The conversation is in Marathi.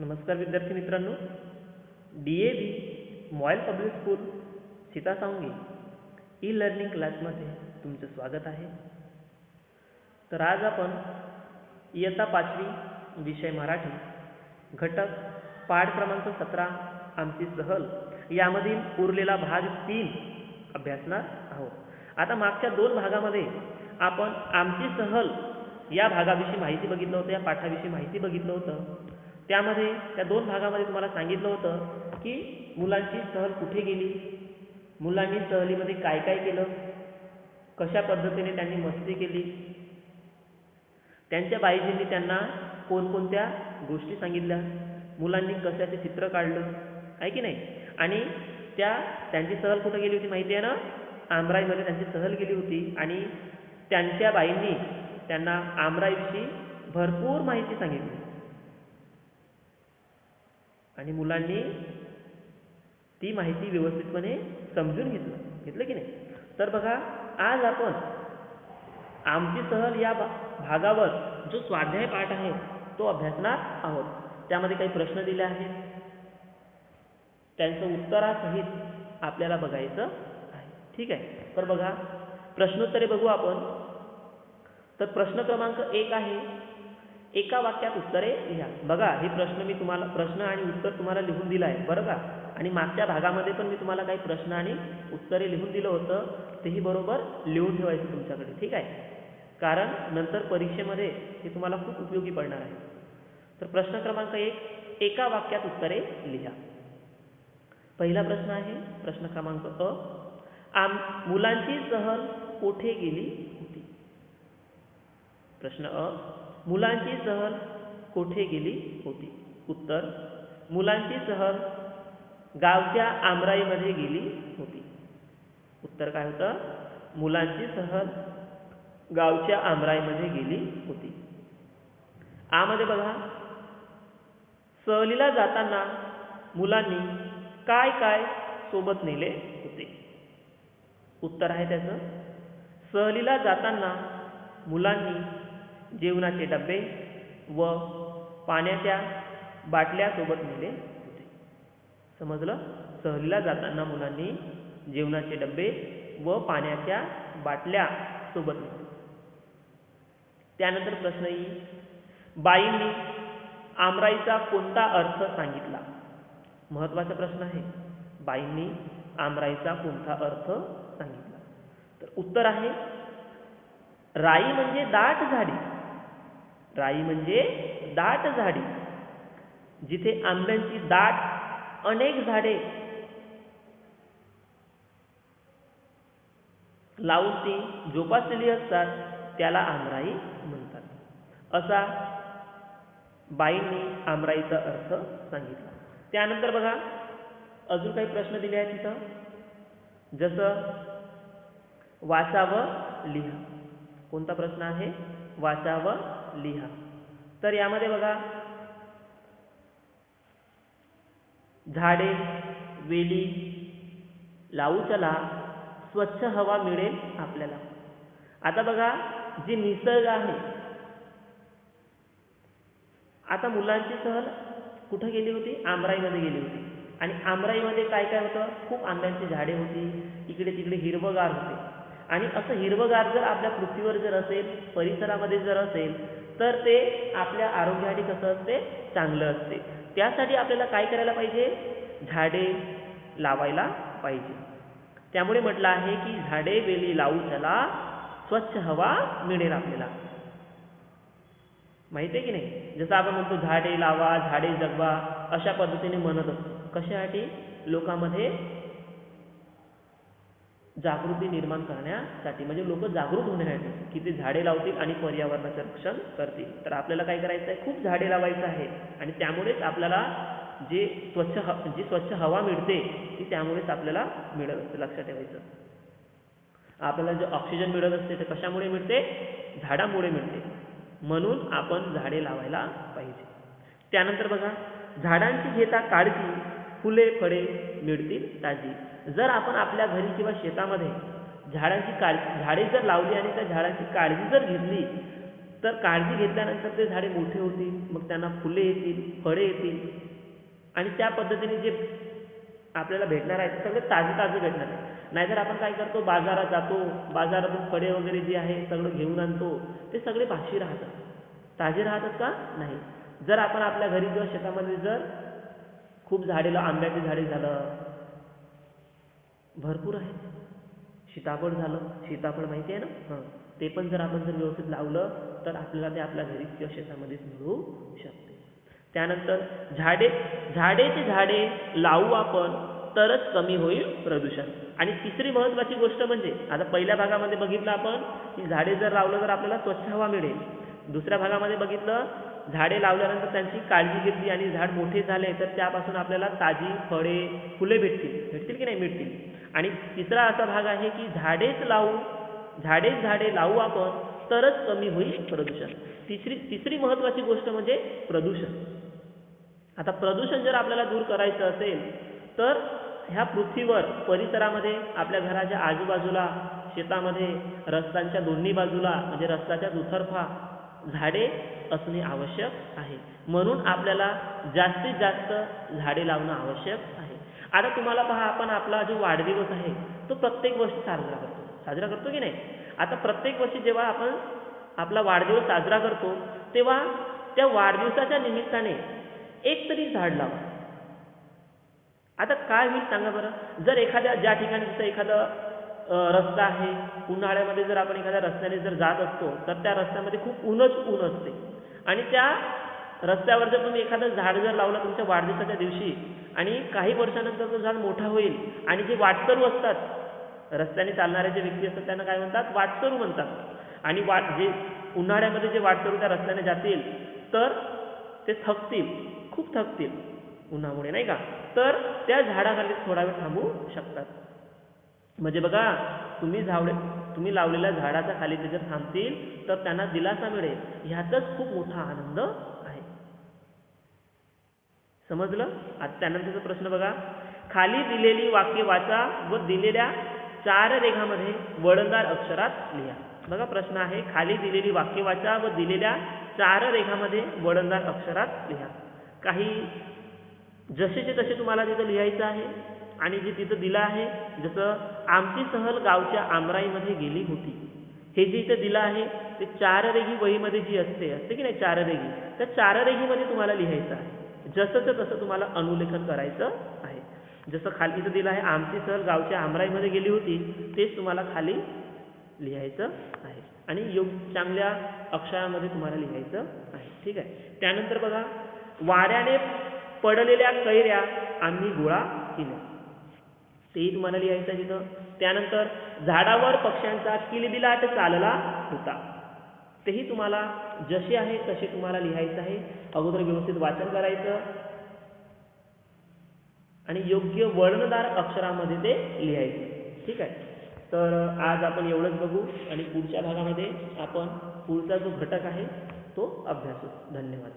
नमस्कार विद्यार्थी मित्रांनो. D A B MOIL public school Sita Sawangi e learning क्लासमध्ये तुमचं स्वागत आहे. तर आज आपण इयत्ता पाचवी विषय मराठी घटक पाठ क्रमांक सतरा आमची सहल यामधील उरलेला भाग तीन अभ्यासणार आहोत. आता मागच्या दोन भागामध्ये आपण आमची सहल या भागाविषयी माहिती बघितलं होतं या पाठाविषयी माहिती बघितलं होतं. त्यामध्ये त्या दोन भागामध्ये तुम्हाला सांगितलं होतं की मुलांची सहल कुठे गेली? मुलांनी सहलीमध्ये काय काय केलं? कशा पद्धतीने त्यांनी मस्ती केली? त्यांच्या बाईजींनी त्यांना कोणकोणत्या गोष्टी सांगितल्या? मुलांनी कशाचे चित्र काढलं? आहे की नाही? आणि त्या त्यांची सहल कुठं गेली होती माहिती आहे ना? आमराईमध्ये त्यांची सहल गेली होती आणि त्यांच्या बाईंनी त्यांना आमराईविषयी भरपूर माहिती सांगितली. आणि मुलांनी ती माहिती व्यवस्थितपणे समजून घेतलं. घेतलं की नाही? तर बघा आज आपण आमची सहल या भा भागावर जो स्वाध्याय पाठ आहे तो अभ्यासणार आहोत. त्यामध्ये काही प्रश्न दिले आहेत. त्यांचं उत्तरासहित आपल्याला बघायचं आहे. ठीक आहे? तर बघा प्रश्नोत्तरे बघू आपण. तर प्रश्न क्रमांक एक आहे एका वाक्यात उत्तरे लिहा. बघा हे प्रश्न मी तुम्हाला प्रश्न आणि उत्तर तुम्हाला लिहून दिलं आहे बरं का आणि मागच्या भागामध्ये पण मी तुम्हाला काही प्रश्न आणि उत्तरे लिहून दिलं होतं तेही बरोबर लिहून ठेवायचं तुमच्याकडे ठीक आहे? कारण नंतर परीक्षेमध्ये हे तुम्हाला खूप उपयोगी पडणार आहे. तर प्रश्न क्रमांक एक एका वाक्यात उत्तरे लिहा. पहिला प्रश्न आहे प्रश्न क्रमांक अ आम मुलांची सहल कोठे गेली होती? प्रश्न अ मुलांची सहल कोठे गेली होती? उत्तर मुलांची सहल गावच्या आमराईमध्ये गेली होती. उत्तर काय होतं? मुलांची सहल गावच्या आमराईमध्ये गेली होती. आमध्ये बघा सहलीला जाताना मुलांनी काय काय सोबत नेले होते? उत्तर आहे त्याचं. सहलीला जाताना मुलांनी जेवणाचे डबे व पाण्याच्या बाटल्या सोबत नेले होते. समजलं? सहलीला जाताना मुलांनी जेवणाचे डबे व पाण्याच्या बाटल्या सोबत नेले त्यानंतर प्रश्न येईल बाईंनी आमराईचा कोणता अर्थ सांगितला? महत्त्वाचा प्रश्न आहे. बाईंनी आमराईचा कोणता अर्थ सांगितला? तर उत्तर आहे राई म्हणजे दाट झाडी. राई म्हणजे दाट झाडी. जिथे आंब्यांची दाट अनेक झाडे लावून ती जोपासलेली असतात त्याला आमराई म्हणतात. असा बाईंनी आमराईचा अर्थ सांगितला. त्यानंतर बघा अजून काही प्रश्न दिले आहेत तिथं जसं वाचावं लिहा. कोणता प्रश्न आहे? वाचावं लिहा. तर यामध्ये बघा झाडे वेली लावू चला स्वच्छ हवा मिळेल आपल्याला. आता बघा जे निसर्ग आहे आता मुलांची सहल कुठं गेली होती? आमराईमध्ये गेली होती. आणि आमराईमध्ये काय काय होतं? खूप आंब्यांची झाडे होती इकडे तिकडे हिरवगार होते. आणि असं हिरवगार जर आपल्या पृथ्वीवर जर असेल परिसरामध्ये जर असेल तर ते आपल्या आरोग्यासाठी कसं असते? चांगलं असते. त्यासाठी आपल्याला काय करायला पाहिजे? झाडे लावायला पाहिजे. त्यामुळे म्हटलं आहे की झाडे वेली लावू चला स्वच्छ हवा मिळेल आपल्याला. माहिती आहे की नाही? जसं आपण म्हणतो झाडे लावा झाडे जगवा अशा पद्धतीने म्हणत असतो. कशासाठी? लोकांमध्ये जागृती निर्माण करण्यासाठी. म्हणजे लोक जागृत होण्यासाठी की ते झाडे लावतील आणि पर्यावरणाचं रक्षण करतील. तर आपल्याला काय करायचं आहे? खूप झाडे लावायचं आहे. आणि त्यामुळेच आपल्याला जे स्वच्छ ह जी स्वच्छ हवा मिळते ती त्यामुळेच आपल्याला मिळत असते लक्षात ठेवायचं. आपल्याला जे ऑक्सिजन मिळत असते ते कशामुळे मिळते? झाडामुळे मिळते. म्हणून आपण झाडे लावायला पाहिजे. त्यानंतर बघा झाडांची घेता काळजी फुले फळे मिळतील ताजी. जर आपण आपल्या घरी किंवा शेतामध्ये झाडांची काळजी झाडे जर लावली आणि त्या झाडांची काळजी जर घेतली तर काळजी घेतल्यानंतर ते झाडे मोठे होतील मग त्यांना फुले येतील फळे येतील. आणि त्या पद्धतीने जे आपल्याला भेटणार आहे ते सगळं ताजं ताजं भेटणार आहे. नाहीतर आपण काय करतो बाजारात जातो बाजारातून फळे वगैरे जे आहे सगळं घेऊन आणतो ते सगळे भाशी राहतात. ताजे राहतात का? नाही. जर आपण आपल्या घरी किंवा शेतामध्ये जर खूप झाडे लाव आंब्याची झाडे झालं. भरपूर आहे. सीताफळ झालं. सीताफळ माहिती आहे ना? हां. ते पण जर आपण जर व्यवस्थित लावलं तर आपल्याला ते आपल्या घरी किंवा शेतामध्येच मिळू शकते. त्यानंतर झाडे झाडेची झाडे लावू आपण तरच कमी होईल प्रदूषण. आणि तिसरी महत्त्वाची गोष्ट म्हणजे आता पहिल्या भागामध्ये बघितलं आपण की झाडे जर लावलं तर आपल्याला स्वच्छ हवा मिळेल. दुसऱ्या भागामध्ये बघितलं झाडे लावल्यानंतर त्यांची काळजी घेतली आणि झाड मोठे झाले तर त्यापासून आपल्याला ताजी फळे फुले भेटतील. भेटतील की नाही? मिळतील. आणि तिसरा असा भाग आहे की झाडेच लावू झाडेच झाडे लावू आपण तरच कमी होईल प्रदूषण. तिसरी तिसरी महत्त्वाची गोष्ट म्हणजे प्रदूषण. आता प्रदूषण जर आपल्याला दूर करायचं असेल तर ह्या पृथ्वीवर परिसरामध्ये आपल्या घराच्या आजूबाजूला शेतामध्ये रस्त्यांच्या दोन्ही बाजूला म्हणजे रस्त्याच्या दुतर्फा झाडे असणे आवश्यक आहे. म्हणून आपल्याला जास्तीत जास्त झाडे लावणं आवश्यक आहे. आता तुम्हाला पहा आपण आपला जो वाढदिवस आहे तो प्रत्येक वर्षी साजरा करतो. साजरा करतो की नाही? आता प्रत्येक वर्षी जेव्हा आपण आपला वाढदिवस साजरा करतो तेव्हा त्या वाढदिवसाच्या निमित्ताने एक तरी झाड लावा. आता काय होईल सांगा बरं? जर एखाद्या ज्या ठिकाणी जसं एखादं रस्ता आहे. उन्हाळ्यामध्ये जर आपण एखाद्या रस्त्याने जर जात असतो तर त्या रस्त्यामध्ये खूप ऊनच ऊन असते. आणि त्या रस्त्यावर जर तुम्ही एखादं झाड जर लावलं तुमच्या वाढदिवसाच्या दिवशी आणि काही वर्षानंतर तो झाड मोठा होईल आणि जे वाटसरू असतात रस्त्याने चालणारे जे व्यक्ती असतात त्यांना काय म्हणतात? वाटसरू म्हणतात. आणि वाट जे उन्हाळ्यामध्ये जे वाटसरू त्या रस्त्याने जातील तर ते थकतील. खूप थकतील उन्हामुळे नाही का? तर त्या झाडाखाली थोडा वेळ थांबू शकतात. म्हणजे बघा तुम्ही झावडे तुम्ही लावलेल्या झाडाच्या खाली ते जर थांबतील तर त्यांना दिलासा मिळेल. ह्यातच खूप मोठा आनंद आहे. समजलं? आता त्यानंतरचा प्रश्न बघा. खाली दिलेली वाक्य वाचा व दिलेल्या चार रेखामध्ये वळणदार अक्षरात लिहा. बघा प्रश्न आहे. खाली दिलेली वाक्य वाचा व दिलेल्या चार रेखामध्ये वळणदार अक्षरात लिहा. काही जसेचे तसे तुम्हाला तिथं लिहायचं आहे. आणि जे तिथं दिलं आहे जसं आमची सहल गावच्या आमराईमध्ये गेली होती. हे जे इथं दिलं आहे ते चाररेघी वहीमध्ये जी असते असते की नाही चाररेघी? त्या चाररेघीमध्ये तुम्हाला लिहायचं आहे. जसंचं तसं तुम्हाला अनुलेखन करायचं आहे. जसं खाली इथं दिलं आहे आमची सहल गावच्या आमराईमध्ये गेली होती तेच तुम्हाला खाली लिहायचं आहे. आणि योग्य चांगल्या अक्षरामध्ये तुम्हाला लिहायचं आहे. ठीक आहे? त्यानंतर बघा वाऱ्याने पडलेल्या कैऱ्या आम्ही गोळा केल्या. तेही तुम्हाला लिहायचं तिथं त्यानंतर झाडावर पक्ष्यांचा किलबिलाट चालला होता. तेही तुम्हाला जसे आहे तसे तुम्हाला लिहायचं आहे. अगोदर व्यवस्थित वाचन करायचं आणि योग्य वर्णदार अक्षरामध्ये ते लिहायचं. ठीक आहे? तर आज आपण एवढंच बघू आणि पुढच्या भागामध्ये आपण पुढचा जो घटक आहे तो अभ्यासू. धन्यवाद.